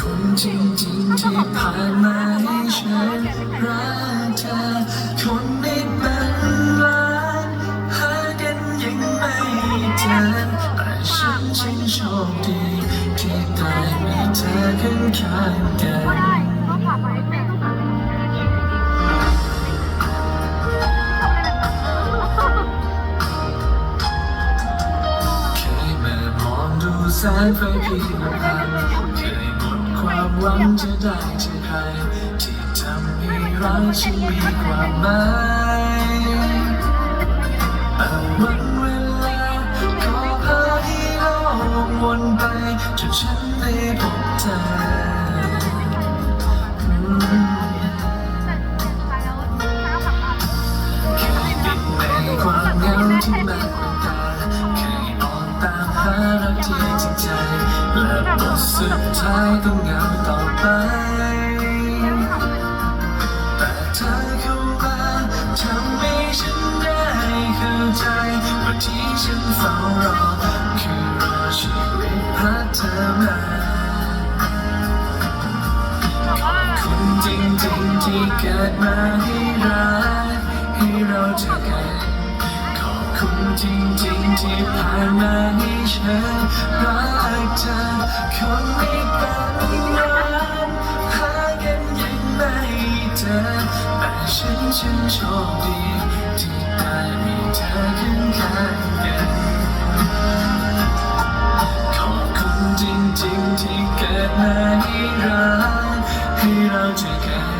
คนจริงๆที่ผ่านมาให้ฉันรักเธอคนในบันล้านหากันยังไม่เจอแต่ฉันฉันโชคดีที่ได้มีเธอข้างข้างกันก็ฝากไว้เป็นเคยมองดูแสงไฟพียงลำพังเคยหมดความ หวังจะได้เจอใครที่ทำให้รักฉันมีความหมายแต่วันเวลาก็พาให้โลกวนไปจนฉันได้พบเธออืมเคยติดในความเหงาที่มัน สุดท้ายต้องเหงาต่อไป แต่เธอเข้ามาทำให้ฉันได้เข้าใจว่าที่ฉันเฝ้ารอคือรอชีวิตพัดเธอมาขอบคุณจริงๆที่เกิดมาให้รักให้เราเจอกันขอบคุณจริงๆที่ผ่านมาให้ฉันรักเธอ ฉันโชคดีที่ได้มีเธอข้างข้างกันขอบคุณจริงๆที่เกิดมาให้รักให้เราเจอกัน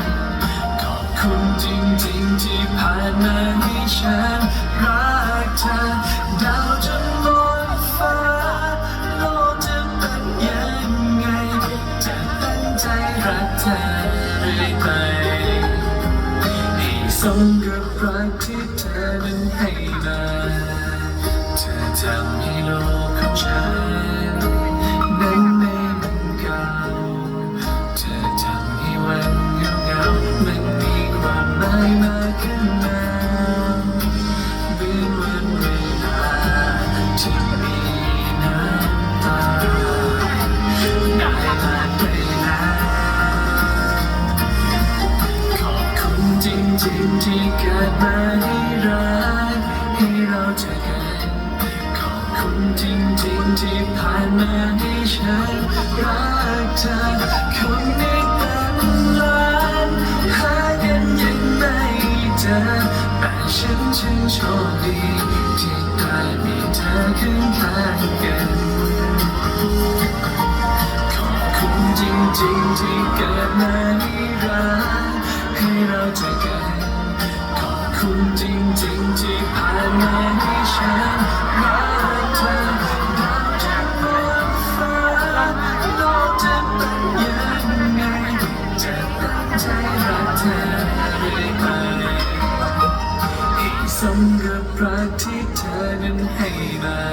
ขอบคุณจริงๆที่ผ่านมา มกับรักที่เธอนั้นให้มาเธอทำให้โลกของฉั จริงที่เกิดมาให้รักให้เราเจอกันขอบคุณจริงๆที่ผ่านมาให้ฉันรักเธอคนในเป็นล้านหากันยังไม่เจอแต่ฉันฉันโชคดีที่ได้มีเธอข้างข้างกันขอบคุณจริงๆที่เกิดมาให้รักให้เราเจอ คุณจริงจริงที่ผ่าให้ฉันรัเธอดาจากบนฟ้าโลกจะเป็นยังไงจะตั้งใจรัเธอเรื่อยสำหรับรักที่เธอนั้นให้มา